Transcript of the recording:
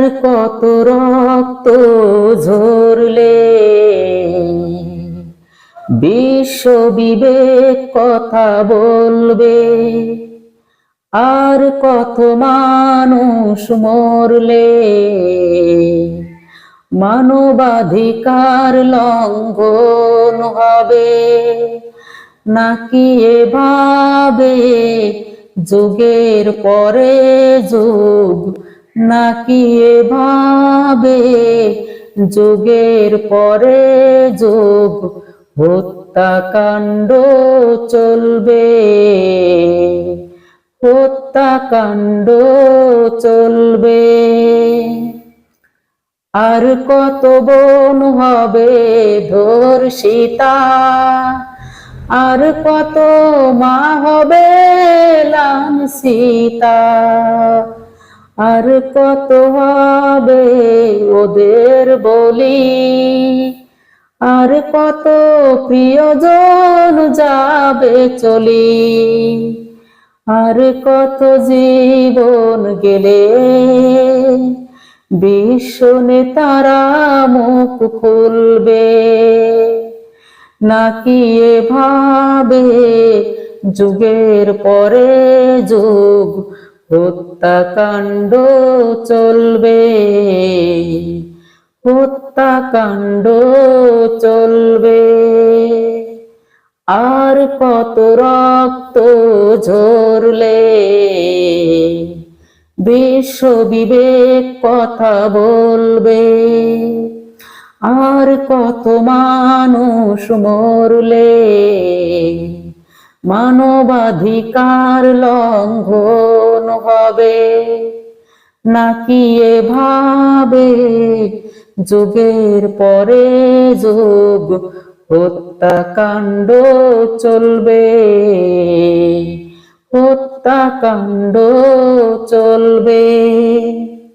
আর কত রক্ত ঝরলে। বিশ্ব বিবেক কথা বলবে, আর কত মানুষ মরলে। মানবাধিকার লঙ্ঘন হবে, নাকি এভাবে যুগের পরে যুগ নাকি এভাবে যুগের পরে যুগ হত্যাকাণ্ড চলবে? হত্যাকাণ্ড চলবে। আর কত বোন হবে ধর্ষিতা? আর কত মা হবে লাঞ্ছিতা? আর কত হবে ওদের বলি? আর কত প্রিয়জন যাবে চলি? আর কত জীবন গেলে? বিশ্ব নেতারা মুখ খুলবে। নাকি এভাবে যুগের পরে যুগ হত্যাকাণ্ড চলবে। হত্যাকাণ্ড চলবে। আর কত রক্ত ঝরলে? বিশ্ব বিবেক কথা বলবে। আর কত মানুষ মরলে? মানবাধিকার লঙ্ঘন হবে। নাকি এভাবে যুগের পরে যুগ হত্যাকাণ্ড চলবে? হত্যাকাণ্ড চলবে।